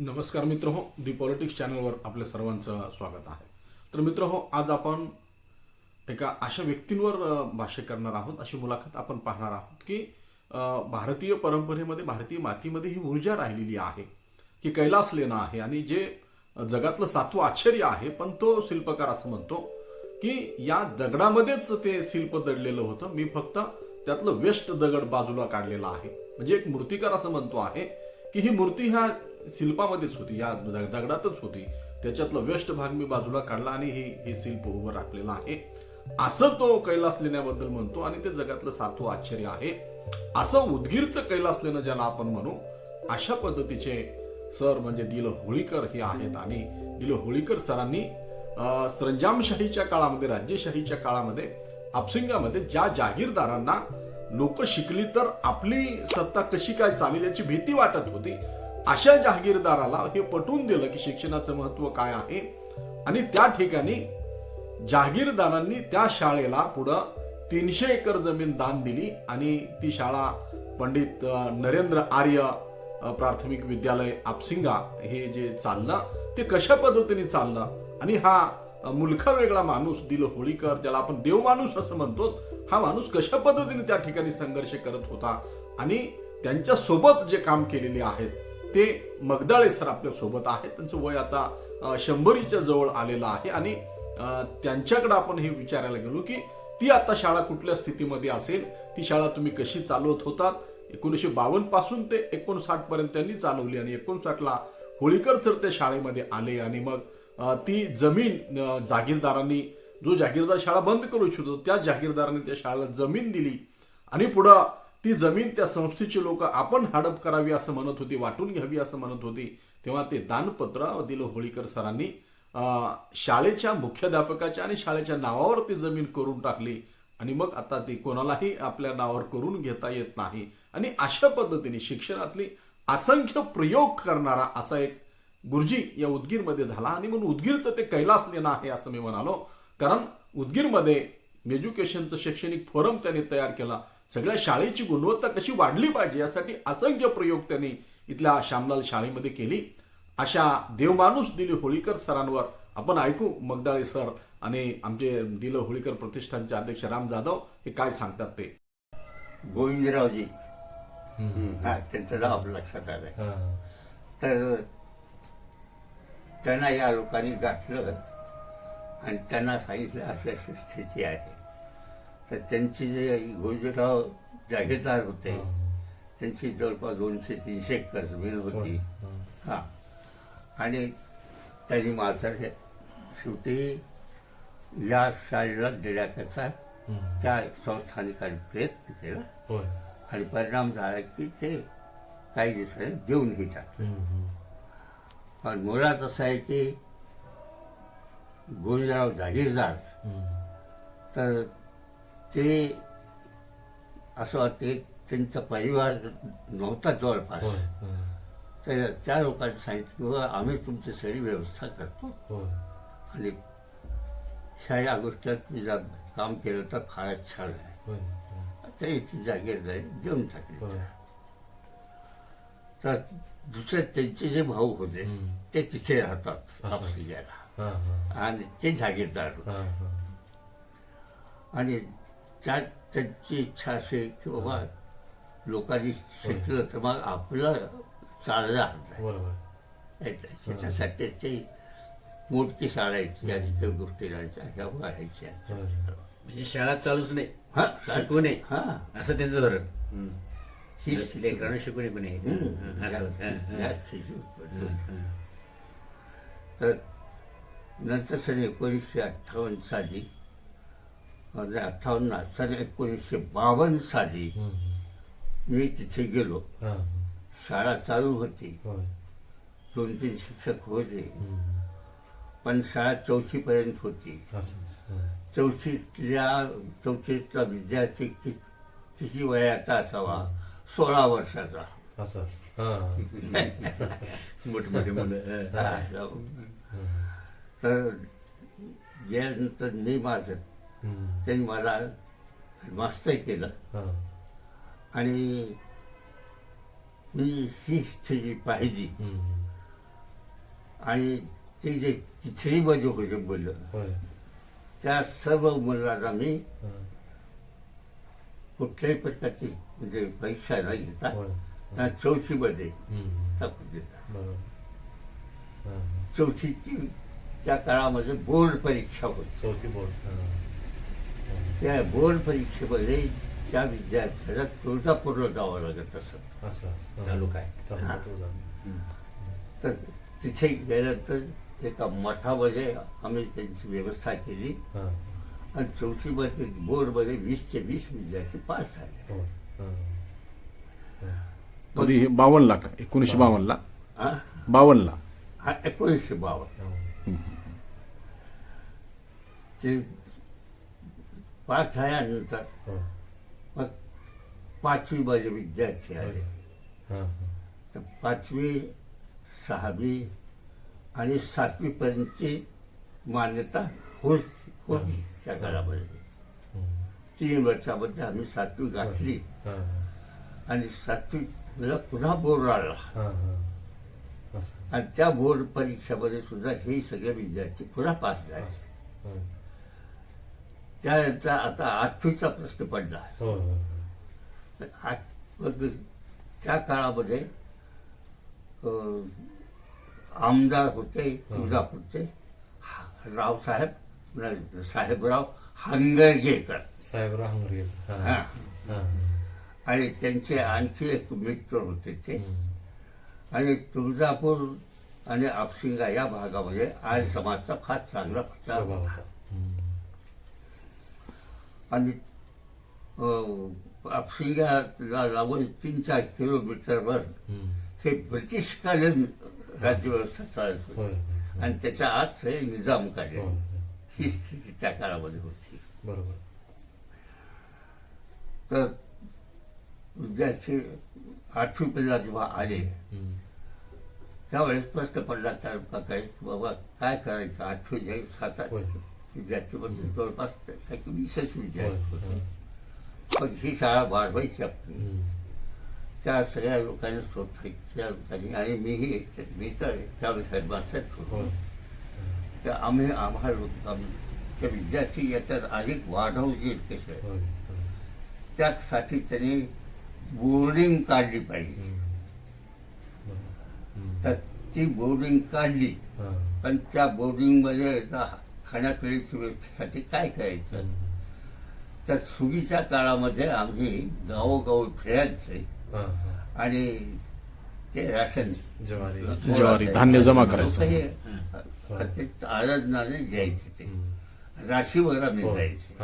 नमस्कार मित्र हो दी पॉलिटिक्स चॅनलवर आपल्या सर्वांचं स्वागत आहे. तर मित्र हो आज आपण एका अशा व्यक्तींवर भाष्य करणार आहोत. अशी मुलाखत आपण पाहणार आहोत की भारतीय परंपरेमध्ये भारतीय मातीमध्ये ही ऊर्जा राहिलेली आहे की कैलास लेणं आहे आणि जे जगातलं सातवं आश्चर्य आहे पण तो शिल्पकार असं म्हणतो की या दगडामध्येच ते शिल्प दडलेलं होतं. मी फक्त त्यातलं वेस्ट दगड बाजूला काढलेला आहे. म्हणजे एक मूर्तिकार असं म्हणतो आहे की ही मूर्ती ह्या शिल्पामध्येच होती. या दगडातच होती. त्याच्यातलं व्यष्ट भाग मी बाजूला काढला आणि हे हे शिल्प उभं राखलेलं आहे. असं तो कैलास लेण्याबद्दल म्हणतो आणि ते जगातलं सातवं आश्चर्य आहे. असं उदगीरचं कैलास लेणं ज्याला आपण म्हणू अशा पद्धतीचे सर म्हणजे दिल होळीकर हे आहेत आणि दिल होळीकर सरांनी सरंजामशाहीच्या काळामध्ये राज्यशाहीच्या काळामध्ये आपसिंगामध्ये ज्या जागीरदारांना लोक शिकली तर आपली सत्ता कशी काय चालेल याची भीती वाटत होती. अशा जहागीरदाराला हे पटवून दिलं की शिक्षणाचं महत्त्व काय आहे. आणि त्या ठिकाणी जहागीरदारांनी त्या शाळेला पुढं तीनशे एकर जमीन दान दिली आणि ती शाळा पंडित नरेंद्र आर्य प्राथमिक विद्यालय आपसिंगा हे जे चाललं ते कशा पद्धतीने चाललं? आणि हा मुलखा वेगळा माणूस दिल होळीकर ज्याला आपण देव माणूस असं म्हणतो हा माणूस कशा पद्धतीने त्या ठिकाणी संघर्ष करत होता? आणि त्यांच्यासोबत जे काम केलेले आहेत ते मगदाळे सर आपल्यासोबत आहेत. त्यांचं वय आता शंभरीच्या जवळ आलेलं आहे. आणि त्यांच्याकडे आपण हे विचारायला गेलो की ती आता शाळा कुठल्या स्थितीमध्ये असेल? ती शाळा तुम्ही कशी चालवत होतात? एकोणीसशे बावन्नपासून ते एकोणसाठ पर्यंत त्यांनी चालवली आणि एकोणसाठला होळीकर सर त्या शाळेमध्ये आले आणि मग ती जमीन जागीरदारांनी जो जागीरदार शाळा बंद करू इच्छितो त्या जागीरदारांनी त्या शाळेला जमीन दिली. आणि पुढं ती जमीन त्या संस्थेची लोक आपण हडप करावी असं म्हणत होती वाटून घ्यावी असं म्हणत होती. तेव्हा ते दानपत्र दिलं होळीकर सरांनी. शाळेच्या मुख्याध्यापकाच्या आणि शाळेच्या नावावर ती जमीन करून टाकली. आणि मग आता ती कोणालाही आपल्या नावावर करून घेता येत नाही. आणि अशा पद्धतीने शिक्षणातली असंख्य प्रयोग करणारा असा एक गुरुजी या उदगीरमध्ये झाला. आणि म्हणून उदगीरचं ते कैलास लेणं आहे असं मी म्हणालो. कारण उदगीरमध्ये एज्युकेशनचं शैक्षणिक फोरम त्यांनी तयार केला. सगळ्या शाळेची गुणवत्ता कशी वाढली पाहिजे यासाठी असंख्य प्रयोग त्यांनी इथल्या श्यामलाल शाळेमध्ये केली. अशा देवमाणूस दिली होळीकर सरांवर. आपण ऐकू मगदाळे सर आणि आमचे दिल होळीकर प्रतिष्ठानचे अध्यक्ष राम जाधव हे काय सांगतात ते? गोविंदरावजी. हा त्यांचं नाव आपल्या लक्षात आलंय. तर त्यांना या लोकांनी गाठलं आणि त्यांना सांगितलं अशी अशी स्थिती आहे. तर त्यांची जे गोविंदराव जागीरदार होते त्यांची जवळपास दोनशे तीनशे एकर जमीन होती. हा. आणि त्यांनी माझं शेवटी या शाळेला देण्याकरता त्या संस्थानिकांनी प्रयत्न केला. आणि परिणाम झाला की ते काही दिवसांनी देऊनही टाकलं. पण मुळात असं आहे की गोविंदराव जागीरदार तर ते असं वाटते त्यांचा परिवार नव्हता जवळपास. तर त्या लोकांनी सांगितलं की "बुवा, आम्ही तुमची सगळी व्यवस्था करतो. आणि ह्या गोष्टीत तुम्ही जर काम केलं तर फारच छान आहे. ते इथे जागीरदारी देऊन टाकली. तर दुसरे त्यांचे जे भाऊ होते. ते तिथे राहतात आणि ते जागीरदार होते. आणि त्या त्यांची इच्छा असे की बाबा लोकांनी शिकलं तर मग आपलं चाललं आहे बरोबर त्याच्यासाठी ते मोठी शाळायची आणि काही गोष्टी राहायच्या ह्या व्हायच्या होय. म्हणजे शाळा चालूच नाही हा शिकवू नये हा असं त्यांचं धोरण ही लेकरांना शिकू नये पण हे. हम्म. असं होतं. हं, हं. जास्त शिकवत. हं. तर नंतर सन एकोणीसशे अठ्ठावन्न साली म्हणजे अठ्ठावन्न सन एकोणीसशे बावन्न साली मी तिथे गेलो. शाळा चालू होती. दोन तीन शिक्षक होते. पण शाळा चौथीपर्यंत होती. चौथीतल्या चौथीतला विद्यार्थी किती वयाचा असावा? सोळा वर्षाचा. मोठमोठे मुलं. तर गेल्यानंतर मी माझं. त्यांनी मला मस्त केलं. आणि मी ही स्थिती पाहिली. हम्म. आणि ते जे तिथेही बजे होते बोललं त्या सर्व मुलांना मी कुठल्याही प्रकारची म्हणजे परीक्षा न घेता त्या चौथीमध्ये टाकून दिला. चौथीची त्या काळामध्ये बोर्ड परीक्षा होती. चौथी बोर्ड त्या बोर्ड परीक्षेमध्ये त्या विद्यार्थ्याला तुळजापूरला जावं लागत असत. असं तुळजापूर. तर तिथे गेल्यानंतर एका मठामध्ये आम्ही त्यांची व्यवस्था केली. आणि चौथीमध्ये बोर्डमध्ये वीसचे वीस विद्यार्थी पास झाले. हा, कधी हे बावनला का? एकोणीसशे बावनला? बावनला हा एकोणीसशे बावन्न. हा, ते पास झाल्यानंतर मग पाचवी माझे विद्यार्थी आले. तर पाचवी सहावी आणि सातवीपर्यंतची मान्यता होती होती त्या काळामध्ये. तीन वर्षामध्ये आम्ही सातवी गाठली. आणि सातवी मला पुन्हा बोर्ड आला. आणि त्या बोर्ड परीक्षेमध्ये सुद्धा हे सगळे विद्यार्थी पुन्हा पास झाले. त्यानंतर आता आठवीचा प्रश्न पडला. होय होय आठ मग त्या काळामध्ये अं, आमदार होते तुळजापूरचे हा- रावसाहेब नाही, साहेबराव हांगरगेकर. साहेबराव हंगरी हा हा. हा. आणि त्यांचे आणखी एक मित्र होते ते. हम्म, आणि तुळजापूर आणि आपशिंगा या भागामध्ये आर्य समाजचा फार चांगला प्रचार प्रभाव होता. आणि आपशिंगाला लागून तीन चार किलोमीटरवर. हे ब्रिटिशकालीन राज्यव्यवस्था चालत होती. आणि त्याच्या आत हे निजाम काढले ही स्थिती त्या काळामध्ये होती. बरोबर. तर विद्यार्थी आठवीपर्यंत जेव्हा आले त्यावेळेस प्रश्न पडला त्या काय की बाबा काय करायचं? आठवी जाईल सात आठ. विद्यार्थी म्हणजे जवळपास एक वीसच विद्यार्थी होते. पण ही शाळा वाढवायची आपली. त्या सगळ्या लोकांनी सोसायटीच्या लोकांनी आणि मीही मी तर त्यावेळेस हेडमास्टर होतो. तर आम्ही आम्हाला लोक आम्ही त्या विद्यार्थी याच्यात अधिक वाढवू येईल कसे. त्यासाठी त्यांनी बोर्डिंग काढली पाहिजे. तर ती बोर्डिंग काढली. पण त्या बोर्डिंगमध्ये खाण्यापिण्याची व्यवस्थेसाठी काय करायचं. तर सुगीच्या काळामध्ये आम्ही गावोगाव फिरायचे. आणि ते राशन ज्वारी ज्वारी, धान्य जमा करायचं. आराधनाने घ्यायचे ते. राशीवर आम्ही. जायचे.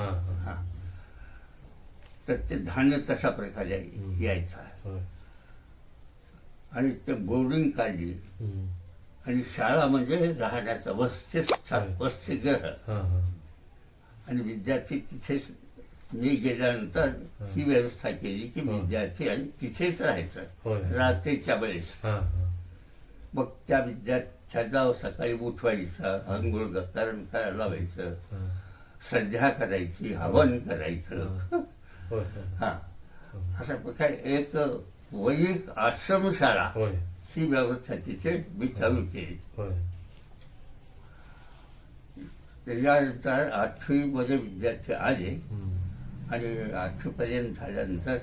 तर ते धान्य तशा प्रकारे. यायचं. आणि ते बोर्डिंग काढली. आणि शाळा म्हणजे राहण्याचं वसतिस्थान होय. वसतिगृह हा, हा. आणि विद्यार्थी तिथेच मी गेल्यानंतर ही व्यवस्था केली की हो. विद्यार्थी आणि तिथेच राहायचं होय. रात्रीच्या वेळेस हा, हा. मग त्या विद्यार्थ्यांना सकाळी उठवायचं आंघोळ करण करायला लावायचं हा. संध्या करायची हवन करायचं होय. हा अशा प्रकारे एक वैयक आश्रमशाळा ही व्यवस्था तिथे मी चालू केली. त्याच्यानंतर आठवीमध्ये विद्यार्थी आले. आणि आठवीपर्यंत झाल्यानंतर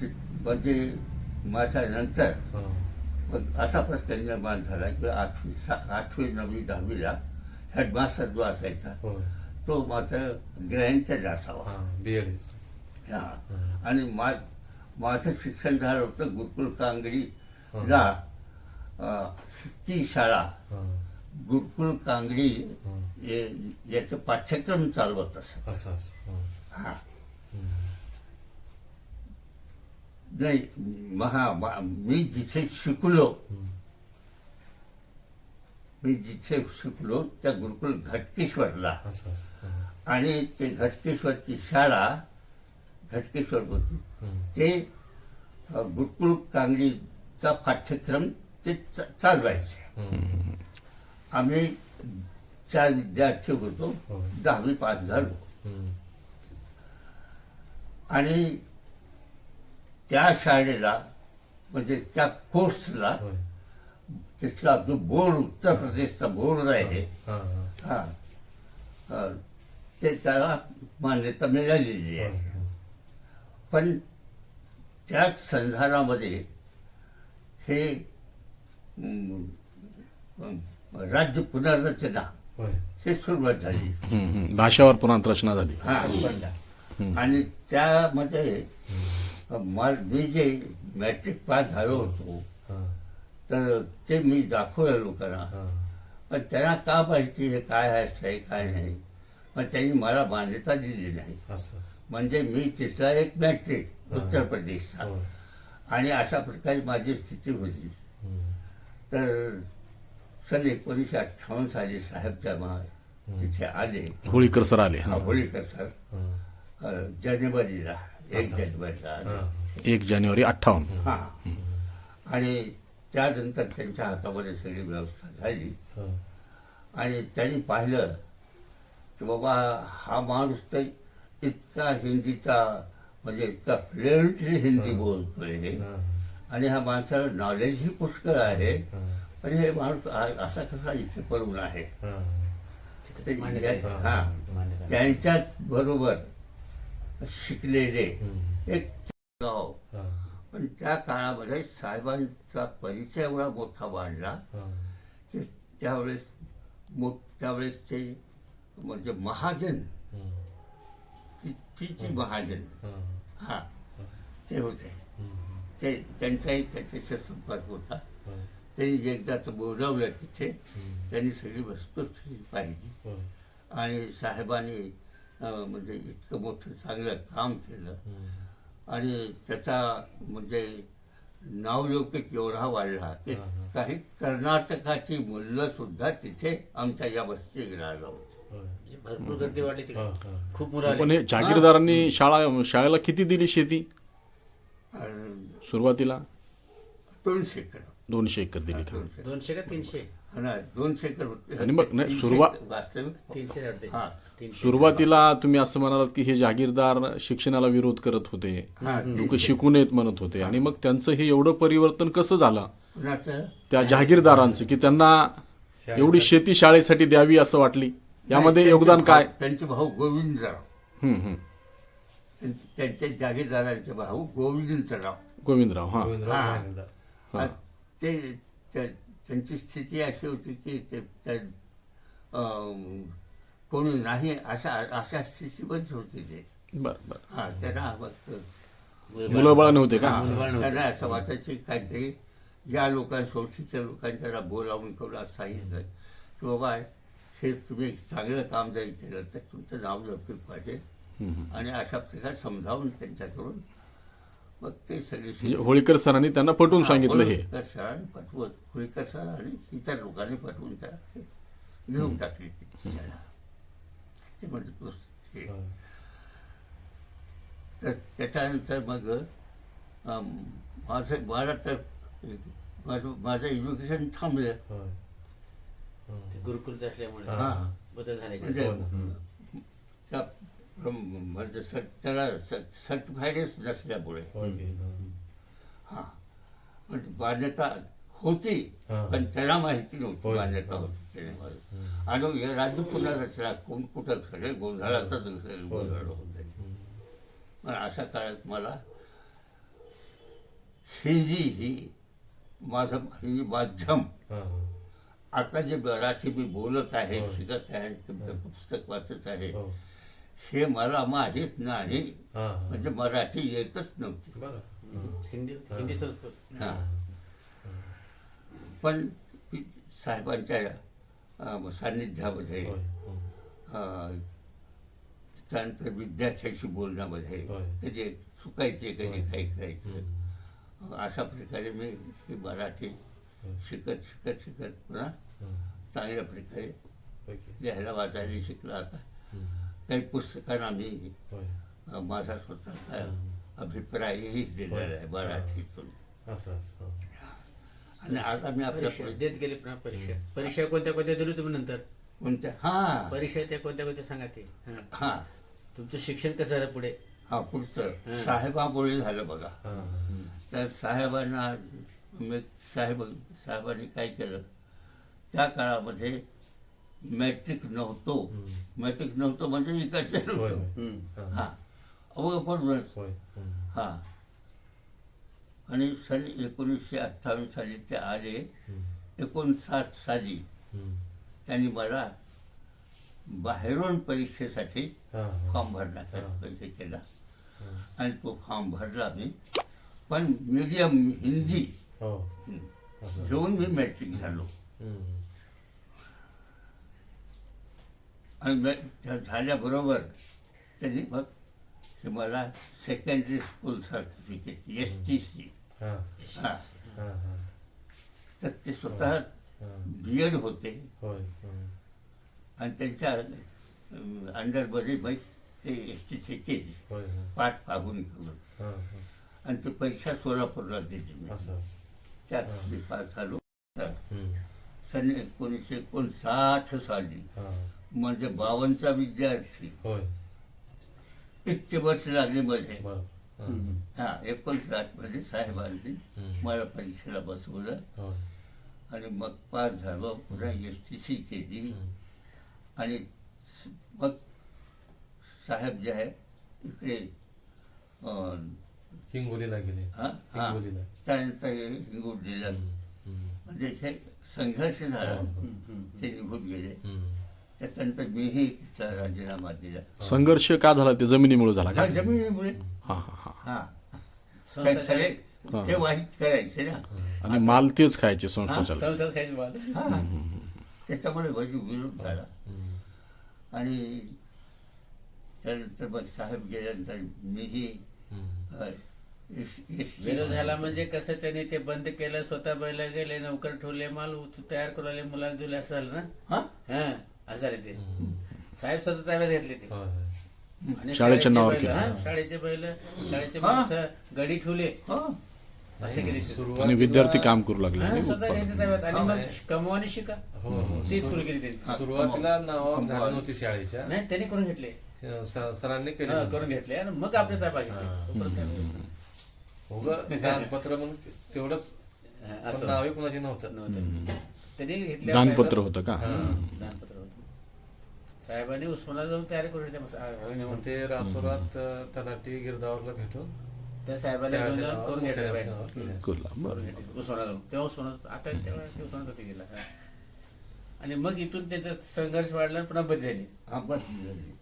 ते- म्हणजे माझ्या नंतर असा प्रश्न निर्माण झाला की आठवी सा आठवी नववी दहावीला हेडमास्टर जो असायचा तो माझा ग्रँटेड असावा. हा बी एड हा. आणि मा माझं शिक्षण झालं होतं गुरुकुल कांगडीला अं, ती शाळा गुरुकुल कांगडी याचं पाठ्यक्रम चालवत असत असं असं हा. हम्म. नाही महा मा- जिथे शिकलो. मी जिथे शिकलो त्या गुरुकुल घटकेश्वरला. आणि ते घटकेश्वरची शाळा घटकेश्वर होती. ते गुरुकुल कांगडीचा पाठ्यक्रम ते चा- चालवायचे. आम्ही चार विद्यार्थी होतो. दहावी पास झालो. आणि त्या शाळेला म्हणजे त्या कोर्सला तिथला जो बोर्ड उत्तर प्रदेशचा बोर्ड आहे हा, ते त्याला मान्यता मिळालेली आहे पण त्याच संधानामध्ये हे राज्य पुनर्रचना. हे सुरुवात झाली. भाषावर पुनर्रचना झाली. हा आणि त्यामध्ये मा- मी जे मॅट्रिक पास झालो होतो हा, तर ते मी दाखवलं लोकांना. पण त्यांना का माहिती हे काय असतंय काय नाही? मग त्यांनी मला मान्यता दिली नाही. म्हणजे मी तिथला एक मॅट्रिक उत्तर प्रदेशचा. आणि अशा प्रकारे माझी स्थिती होती. तर सन एकोणीसशे अठ्ठावन्न साली साहेब जमा तिथे आले होळीकर सर आले हा. होळीकर सर हा, जानेवारीला एक. जानेवारीला. एक जानेवारी अठ्ठावन्न हा आणि त्यानंतर त्यांच्या हातामध्ये सगळी व्यवस्था झाली. आणि त्यांनी पाहिलं की बाबा हा माणूस तर इतका हिंदीचा म्हणजे इतका फ्लुएंटली हिंदी बोलतोय हा. आणि ह्या माणसाला नॉलेजही पुष्कळ आहे हा. पण हे माणूस असा कसा इथे पडून आहे हा. हा. त्यांच्याच बरोबर शिकलेले. एक गाव हा. पण त्या काळामध्ये साहेबांचा परिचय एवढा मोठा वाढला हा. की त्यावेळेस मो त्यावेळेस ते म्हणजे महाजन किती महाजन हा. ते होते. ते त्यांचाही त्याच्याशी संपर्क होता. त्यांनी एकदाच बोलवलं तिथे. त्यांनी सगळी वस्तुस्थिती पाहिली. आणि साहेबांनी म्हणजे इतकं मोठं चांगलं काम केलं. आणि त्याचा म्हणजे नावलौकिक एवढा वाढला की. काही कर्नाटकाची मुलं सुद्धा तिथे आमच्या या वस्ती राहिला होती. म्हणजे भरपूर गर्दी वाढली तिकडे. खूप मुलं पण आली हे. जहागीरदारांनी शाळा शाळेला किती दिली शेती? आणि सुरुवातीला? दोनशे एकर. दोनशे एकर दिली का? दोनशे. दोनशे का तीनशे? हा दोनशे एकर होते. आणि मग नाही, तीनशे सुरुवात- वास्तविक. तीनशे वाटते हा. तीनशे सुरुवातीला तुम्ही असं म्हणालात की हे जहागीरदार शिक्षणाला विरोध करत होते. हा, लोक तीनशे. शिकू नयेत म्हणत होते. आणि मग त्यांचं हे एवढं परिवर्तन कसं झालं? कुणाचं त्या जहागीरदारांचं की त्यांना एवढी शेती शाळेसाठी द्यावी असं वाटली? यामध्ये योगदान काय? त्यांचे भाऊ गोविंदराव. हम्म, हम्म. त्यांचे त्यांच्या जागीरदारांचे भाऊ गोविंदराव. गोविंदराव हा. ते त्या- त्यांची स्थिती अशी होती की ते कोणी नाही अशा अशा स्थितीमध्ये होते ते. बर बर. हा त्यांना नव्हते का. त्यांना असं वाटायचं की काहीतरी या लोकां सोशीच्या लोकांच्याला बोलावून करून असं सांगितलं की बाबा हे तुम्ही चांगलं काम जरी केलं तर तुमचं नाव लवकर पाहिजे. आणि अशा प्रकारे समजावून त्यांच्याकडून मग ते सगळे म्हणजे होळीकर सरांनी त्यांना पटवून सांगितलं हे होळकर सरांनी पटवत होळकर सर आणि इतर लोकांनी पटवून त्या घेऊन टाकली ती शाळा. ते म्हणजे. तर त्याच्यानंतर मग माझं मला तर माझं माझं एज्युकेशन थांबलं. ते गुरुकुलचं असल्यामुळे हा. बदल झाले का? म्हणजे हो. त्या म्हणजे सर त्याला सर्टिफाईडच नसल्यामुळे. हा. हा म्हणजे मान्यता होती हा. पण त्याला माहिती नव्हती होय. मान्यता हा. होती त्याच्यामध्ये आणि हे राज्य पुनर्रचना कोण कुठं सगळे गोंधळातच गोंधळ होते पण अशा काळात मला हिंदी ही माझं हिंदी माध्यम हा. आता जे मराठी मी बोलत आहे हो. शिकत आहे तुमचं पुस्तक वाचत आहे हो. हे मला माहीत नाही हा, हा. म्हणजे मराठी येतच नव्हती बरं. हिंदी हिंदी संस्कृत हा. पण साहेबांच्या अं, सान्निध्यामध्ये होय. हो. अं, त्यानंतर विद्यार्थ्याशी बोलण्यामध्ये होय. कधी चुकायचे कधी. काही करायचं. अशा प्रकारे मी ही मराठी. शिकत शिकत शिकत पुन्हा. चांगल्या प्रकारे. लिहायला वाचायला शिकलो आता. काही पुस्तकांना मी. अं, माझा स्वतःचा. अभिप्रायही दिलेला आहे. मराठीतून असं हा. आणि आता मी आपल्या देत गेले पुन्हा परीक्षा परीक्षा कोणत्या कोणत्या दिली तुम्ही नंतर कोणत्या हा परीक्षा त्या कोणत्या कोणत्या सांगा ते हा. तुमचं शिक्षण कसं झालं पुढे हा पुढचं. साहेबामुळे झालं बघा. तर साहेबांना मग साहेब साहेबांनी काय केलं त्या काळामध्ये मॅट्रिक नव्हतो मॅट्रिक नव्हतं म्हणजे इकडचे नव्हतं. हा. हा अवघ पण होय हम्म. हा आणि सन एकोणीसशे अठ्ठावीस साली ते आले. एकोणसाठ साली. त्यांनी मला बाहेरून परीक्षेसाठी. फॉर्म भरण्याचा हा. पैसे केला. आणि तो फॉर्म भरला मी पण मीडियम हिंदी हो. घेऊन मी मॅट्रिक झालो. आणि मॅ- त्या झाल्याबरोबर त्यांनी मग हे मला secondary school certificate S T C हा. हा. हा हा. तर ते स्वतः हा. बी एड होते. होय. आणि त्यांच्या अंडरमध्ये मग ते एस टी सी केली. होय. पाठ पाहून करून. हा, हा. आणि ती परीक्षा सोलापूरला दिली मी. असं असं. त्यात पास झालो. सन एकोणीसशे एकोणसाठ साली म्हणजे बावनचा विद्यार्थी इतके वर्ष लागले मध्ये हा. एकोणसाठमध्ये साहेबांनी. मला परीक्षेला बसवलं. आणि मग पास झालो. पुन्हा एस टी सी केली. आणि मग साहेब जे आहे इकडे हिंगोलीला गेले. हा? हा. हिंगोलीला. त्यानंतर हे हम्म. म्हणजे हे संघर्ष झाला. हो. ते निघून गेले. हम्म. त्याच्यानंतर मीही तिथला राजीनामा दिला. संघर्ष का झाला? ते जमिनीमुळे झाला का? हा, जमिनीमुळे. हा हा हा. हा. खरे ते वाईट करायचे ना. आणि माल तेच खायचे हा त्याच्यामुळे माझी विरोध झाला. आणि त्यानंतर मग साहेब गेल्यानंतर मीही हम्म. विरोध झाला म्हणजे कसं त्यांनी ते बंद केलं स्वतः बैल गेले नौकर ठेवले माल तयार करू लागले मुलाला दिले असं झालं ना? हा? हा असं झाले ते. साहेब स्वतः ताब्यात घेतले ते. बैल. हा, शाळेचे बैल शाळेचे. माणसं गडी ठेवले. हो. आणि विद्यार्थी काम करू लागले. आणि स्वतः उत्पादन. घ्यायचे ताब्यात आणि मग शिका. हो हो. ते सुरू केली सुरुवातीला नावावर झाली नव्हती शाळेच्या. नाही त्यांनी करून घेतले. सरांनी केले. हा, करून घेतले. आणि मग आपल्या ताब्यात घेतले हा. उगं दानपत्र म्हणून तेवढंच. हा, पण असं. नावे कुणाची नव्हतं. नव्हतं. त्यांनी घेतले दानपत्र होतं का? दानपत्र होतं. साहेबांनी उस्मानाला जाऊन तयारी करून. मग आ- मग ते रामसुरात अं, तलाठी गिरदावरला भेटून. त्या साहेबांनी घेऊन नावावर करून घेतले. कुर्ला, बरं. उस्मानाला जाऊन. तेव्हा उस्मानात आता तेव्हा ते गेला. हा. आणि मग इथून त्याचा संघर्ष वाढला आणि पुन्हा बदली झाली. हा, बस झाली.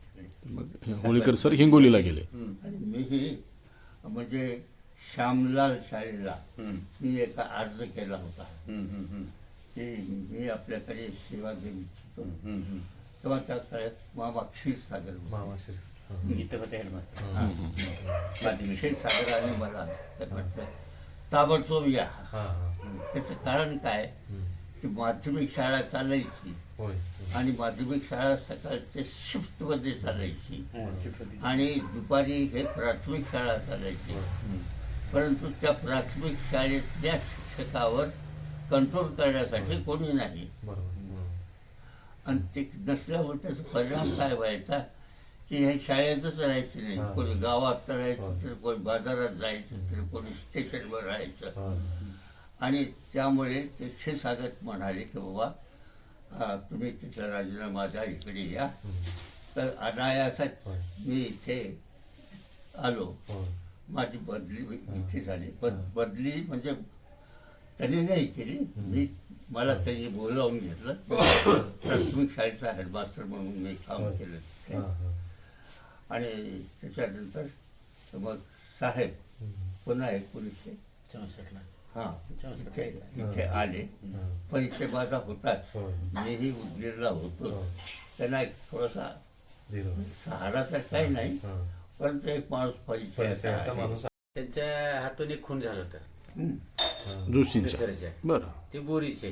मग होळीकर सर हिंगोलीला गेले. मीही म्हणजे श्यामलाल शाळेला. मी एका अर्ज केला होता. की मी आपल्याकडे सेवा देऊ इच्छितो. तेव्हा त्या काळात मामा क्षीरसागर होते. मामाश्री इथं होते हेडमास्टर. मला. म्हटलं ताबडतोब या. त्याचं कारण काय. की माध्यमिक शाळा चालायची. आणि माध्यमिक शाळा सकाळच्या शिफ्टमध्ये चालायची. हा. आणि दुपारी हे प्राथमिक शाळा चालायची. परंतु त्या प्राथमिक शाळेतल्या शिक्षकावर कंट्रोल करण्यासाठी कोणी नाही. आणि ते नसल्यामुळे त्याचा परिणाम काय व्हायचा? की हे शाळेतच राहायचं नाही. कोणी गावात राहायचं. तर कोणी बाजारात जायचं तर कोणी स्टेशनवर राहायचं. आणि त्यामुळे ते क्षीरसागर म्हणाले की बाबा अं, तुम्ही तिथला राजीनामा द्या इकडे या. तर अनायासात. मी इथे आलो. माझी बदली इथे झाली. पण बदली म्हणजे त्यांनी नाही केली. मी मला त्यांनी बोलावून घेतलं. प्राथमिक शाळेचा हेडमास्टर म्हणून मी काम. केलं. हा, हा. आणि त्याच्यानंतर मग साहेब. पुन्हा एकोणीसशे चौसष्टला. हा. इथे इथे आले. हा. परीक्षे माझा होताच होय. मीही उद्गीरला होतो. हो. त्यांना एक थोडासा सहारा तर काही नाही हा. परंतु एक माणूस त्यांच्या हातून एक खून झाला होता. हं. हा. दुसऱ्याच्या बरं. ते बोरीचे.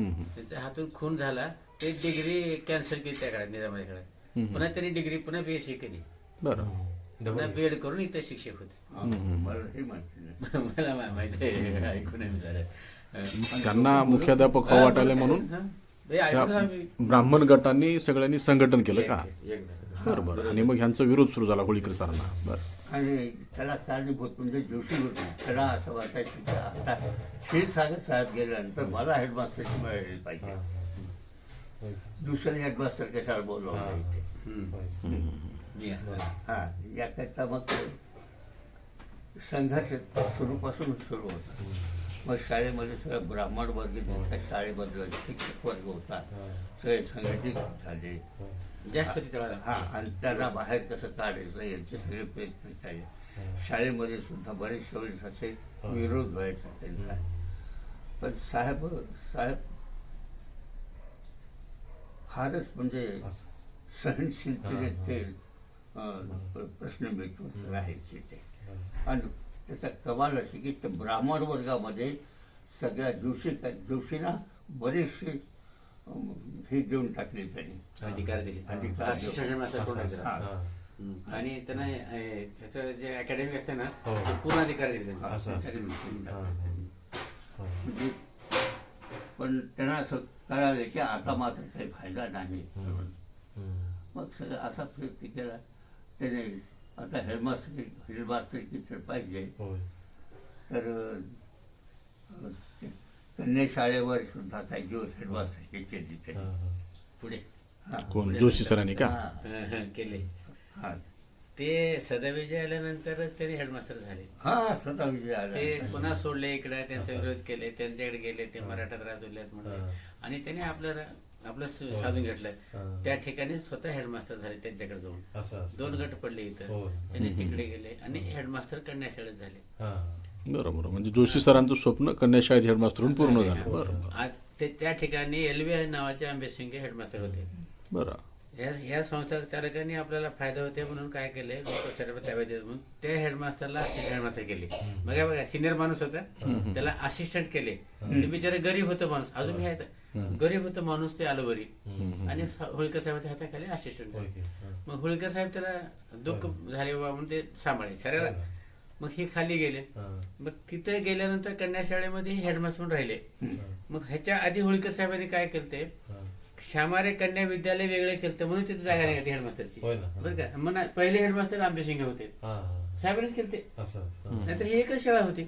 त्यांच्या हातून खून झाला. ते डिग्री कॅन्सल केली त्या काळात निजामाच्या काळात. पुन्हा त्यांनी डिग्री पुन्हा बी एस केली. बरं. बी एड करून इथं शिक्षक होते. हा, मला हे माहिती मला आहे ऐकून आहे मी जरा. त्यांना मुख्याध्यापक हवा वाटायला म्हणून ब्राह्मण गटांनी सगळ्यांनी संघटन केलं का? एक- एक झालं. बरं बरं. आणि मग ह्यांचा विरोध सुरू झाला होळीकर सरांना. बरं. आणि त्याला कारणीभूत म्हणजे जोशी होतो. त्याला असं वाटायचं की आता क्षीरसागर साहेब गेल्यानंतर मला हेडमास्टरची मिळाली पाहिजे. दुसरे हेडमास्टर कशाला बोलवलं हा याकरता मग संघर्ष सुरूपासून सुरू होता. मग शाळेमध्ये सगळं ब्राह्मण वर्ग त्या शाळेमध्ये शिक्षक वर्ग होता. सगळे संघटित झाले. जास्त. हा आणि त्यांना बाहेर कसं काढायचं यांचे सगळे प्रयत्न केले. शाळेमध्ये सुद्धा बरेचशे वेळेस असे विरोध व्हायचा त्यांचा. पण साहेब साहेब फारच म्हणजे. सहनशीलतेने. ते प्रश्न मिटवत राहायचे ते. आणि त्याचा कमाल अशी की ते ब्राह्मण वर्गामध्ये सगळ्या जोशी जोशींना बरेचसे हे देऊन टाकले त्यांनी. अधिकार दिले. अधिकार. आणि त्यांना अं, ह्याचं जे अकॅडमी असते ना हो. ते पूर्ण अधिकार दिले त्यांनी. हा. म्हणजे पण त्यांना असं कळालं की आता मात्र काही फायदा नाही. मग सगळं असा प्रयत्न केला. त्याने आता हेडमास्टर हेडमास्टर तर पाहिजे. तर ते कन्या शाळेवर सुद्धा काही दिवस हेडमास्टर केली हा, हा. पुढे. हा. कोण? जोशी सरांनी का? केले. हा. ते सदाविजय आल्यानंतर त्यांनी हेडमास्टर झाले. हा स्वतः विजय आला ते पुन्हा सोडले इकडे त्यांचा विरोध केले त्यांच्याकडे गेले ते मराठात राजवल्यात म्हणले हा. आणि त्याने आपलं रा- आपलं स- साधून घेतलं हा. त्या ठिकाणी स्वतः हेडमास्टर झाले त्यांच्याकडे जाऊन. असं असं. दोन गट पडले इथं. हो. त्यांनी तिकडे गेले आणि हेडमास्टर कन्या शाळेत झाले. हा. बरोबर म्हणजे जोशी सरांचं स्वप्न कन्या शाळेत हेडमास्टर पूर्ण झालं. बरं बरं. आज ते त्या ठिकाणी एलवी नावाचे आंबेसिंगे हेडमास्टर होते. बरं. या या संस्था चालकांनी आपल्याला फायदा होते म्हणून काय केले म्हणून त्या हेडमास्टरला असिस्टंट हेडमास्टर केले. बघा बघा सिनियर माणूस होता. त्याला असिस्टंट केले. ते बिचारे गरीब होतं माणूस. अजून आहे गरीब होतं माणूस ते आलो घरी आणि होळकर साहेबाच्या हाताखाली असिस्टंट झाले. हा. मग होळकर साहेब त्याला दुःख झाले बाबा म्हणून ते सांभाळे शरीरा मग हे खाली गेले. हा. मग तिथे गेल्यानंतर कन्या शाळेमध्ये हेडमास्टर म्हणून राहिले. मग ह्याच्या आधी होळकर साहेबांनी काय केलं ते हा. श्यामारे कन्या विद्यालय वेगळे केलं म्हणून तिथे जागा नाही होती हेडमास्टरची. होय ना. बरं का? म्हणा पहिले हेडमास्टर आंबेसिंगे होते. हा, हा. साहेबांनीच केले असं असं. नाहीतर ही एकच शाळा होती.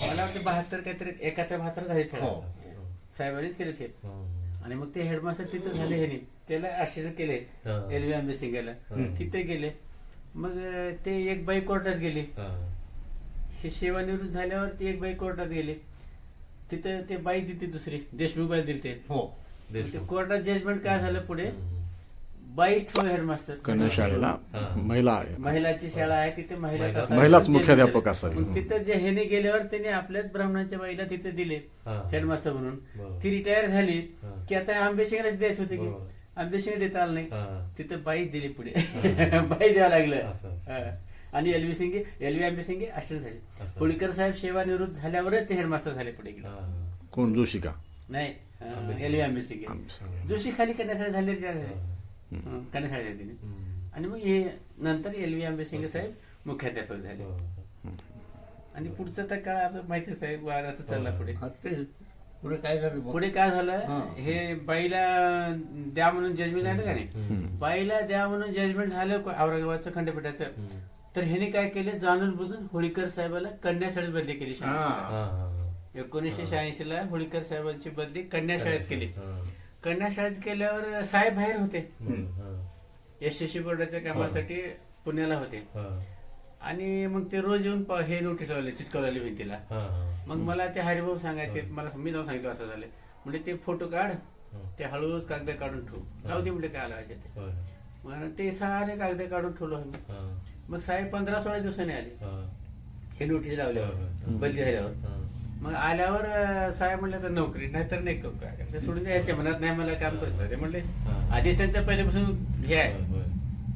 मला वाटतं बहात्तर काहीतरी एकाहत्तर बहात्तर झाली शाळा. हो. साहेबांनीच केले ते. हा. आणि मग ते हेडमास्टर तिथं झाले ह्यानी त्याला आश्चर्य केले. हा. एल व्ही आंबेसिंगेला तिथे गेले. मग अं, ते एक बाई कोर्टात गेली. हा. हे सेवानिवृत्त झाल्यावर ती एक बाई कोर्टात गेली. तिथं ते बाई दिली दुसरी. देशमुख बाई दिली ते. हो. ते. कोर्टात जजमेंट काय झालं पुढे. बाईस ठेव हेडमास्टर कन्या शाळेला. महिला आहे महिलाची शाळा आहे तिथे महिलाच महिला-. महिलाच मुख्याध्यापक असावी. तिथं जे ह्याने गेल्यावर त्याने आपल्याच ब्राह्मणाच्या बाईला तिथे दिले. हेडमास्टर म्हणून. ती रिटायर झाली. की आता आंबेशिंगला द्यायचं होते की. आंबेशिंग देता आलं नाही. तिथं बाईच दिली पुढे बाई द्यावं लागलं. आणि एलवी सिंगे एलवी आंबेसिंगे अष्ट झाले. होळकर साहेब सेवानिवृत्त झाल्यावरच ते हेडमास्टर झाले पुढे. कोण जोशी का नाही एलवी आंबेसिंगे आंबेसिंगे. जोशी खाली कन्याशाळेत झाले झाले हा. कन्याशाळेत तिने. आणि मग हे नंतर एल व्ही आंबेसिंगे साहेब मुख्याध्यापक झाले हो. आणि पुढचं तर काय आपलं माहितीच आहे वाराचं चालला पुढे हा, ते पुढे काय झालं? पुढे काय झालं हा. बाईला द्या म्हणून जजमेंट झालं का नाही बाईला द्या म्हणून जजमेंट झालं को- औरंगाबादचं खंडपीठाचं. तर ह्याने काय केलं जाणून बुजून होळीकर साहेबाला कन्या शाळेत बदली केली हा. एकोणीसशे शहाऐंशी ला होळीकर साहेबांची बदली कन्या शाळेत केली. कन्या शाळेत केल्यावर साहेब बाहेर होते हम्म. हा. एस एस सी बोर्डाच्या कामासाठी पुण्याला होते. आणि मग ते रोज येऊन हे नोटीस लावले चिटकवलेली भिंतीला. मग मला ते हरिभाऊ सांगायचे मला मी जाऊन सांगितलं असं झालं म्हणजे ते फोटो काढ ते हळूच कागद काढून ठेवू राहू दे म्हणजे काय लावायचे ते. मग ते सारे कागद काढून ठेवलो. मग साहेब पंधरा सोळा दिवसांनी आले हा. नोटीस लावल्यावर. बदली झाल्यावर. मग आल्यावर अं, साहेब म्हणलं तर नोकरी नाही तर नाही करू काय करायचं. सोडून द्यायचे म्हणत नाही मला काम करायचं ते म्हणले हा. आधीच त्यांचं पहिल्यापासून हे आहे.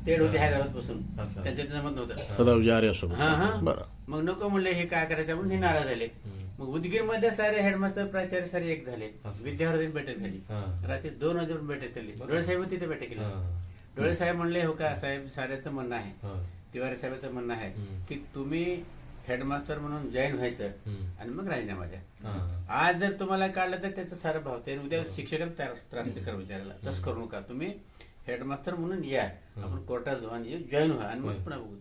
तेड होते हैदराबादपासून असं. जमत नव्हतं सदावजी हा हा बरं मग नको म्हणले हे काय करायचं म्हणून हे नाराज झाले हम्म. मग उदगीरमध्ये सारे हेडमास्टर प्राचार्य सारे एक झाले असं. विद्यार्थी बैठक झाली हा. रात्री दोन वाजेवर बैठक केली डोळे साहेब तिथे बैठक केली हा. डोळे साहेब म्हणले हो का साहेब साऱ्याचं म्हणणं आहे हा. तिवारी साहेबांचं म्हणणं आहे हम्म. की तुम्ही हेडमास्टर म्हणून जॉईन व्हायचं. आणि मग राजीनामा द्या. आज जर तुम्हाला काढलं तर त्याचं सारं भाव ते उद्या शिक्षकाला त्रास कर्मचाऱ्याला तसं करू नका. तुम्ही हेडमास्टर म्हणून या. आपण कोर्टात जाऊ आणि जॉईन व्हा आणि मग पुन्हा बघू.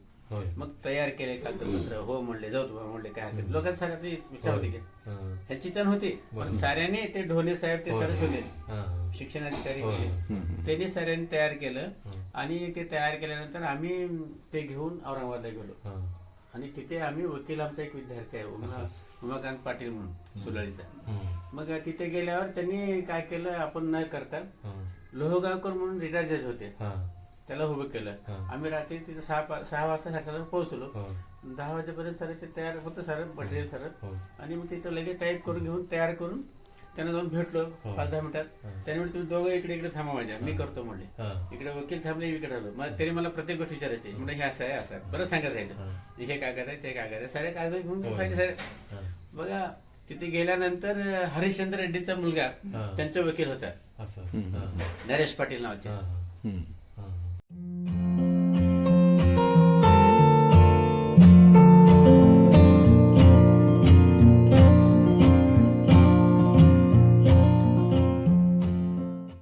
मग तयार केले कागदपत्र हो म्हणले जाऊ तुम्हाला म्हणले काय हरकत लोकांना साऱ्या ती इच्छा होती की हा. ह्याची तर होती. पण साऱ्याने ते ढोले साहेब ते सारे शोधले हा. शिक्षणाधिकारी होय. होते. त्यांनी साऱ्यांनी तयार केलं आणि ते तयार केल्यानंतर आम्ही ते घेऊन औरंगाबादला गेलो. आणि तिथे आम्ही वकील आमचा एक विद्यार्थी आहे उमा उमाकांत पाटील म्हणून सुलाळीचा. मग तिथे गेल्यावर त्यांनी काय केलं आपण न करता. लोहगावकर म्हणून रिटायर जज होते. त्याला उभं केलं. आम्ही रात्री तिथे सहा सहा वाजता साडेसहाला पोहोचलो हो. दहा वाजेपर्यंत सर ते तयार होतं सर मटेरियल सर. आणि मग तिथं लगेच टाईप करून घेऊन तयार करून त्यांना जाऊन भेटलो हो. पाच दहा मिनिटात त्याने म्हणले तुम्ही दोघं इकडे इकडे थांबा माझ्या मी करतो म्हणले हा. इकडे वकील थांबले इकडे आलो मग त्यांनी मला प्रत्येक गोष्ट विचारायची म्हणजे हे असं आहे असं आहे बरं सांगत राहायचं हे कागद आहे ते कागद आहे सारे कागद घेऊन. पाहिजे सारे हा. बघा तिथे गेल्यानंतर हरिश्चंद्र रेड्डीचा मुलगा हा. त्यांचा वकील होता. हा. नरेश पाटील नावाचे हा.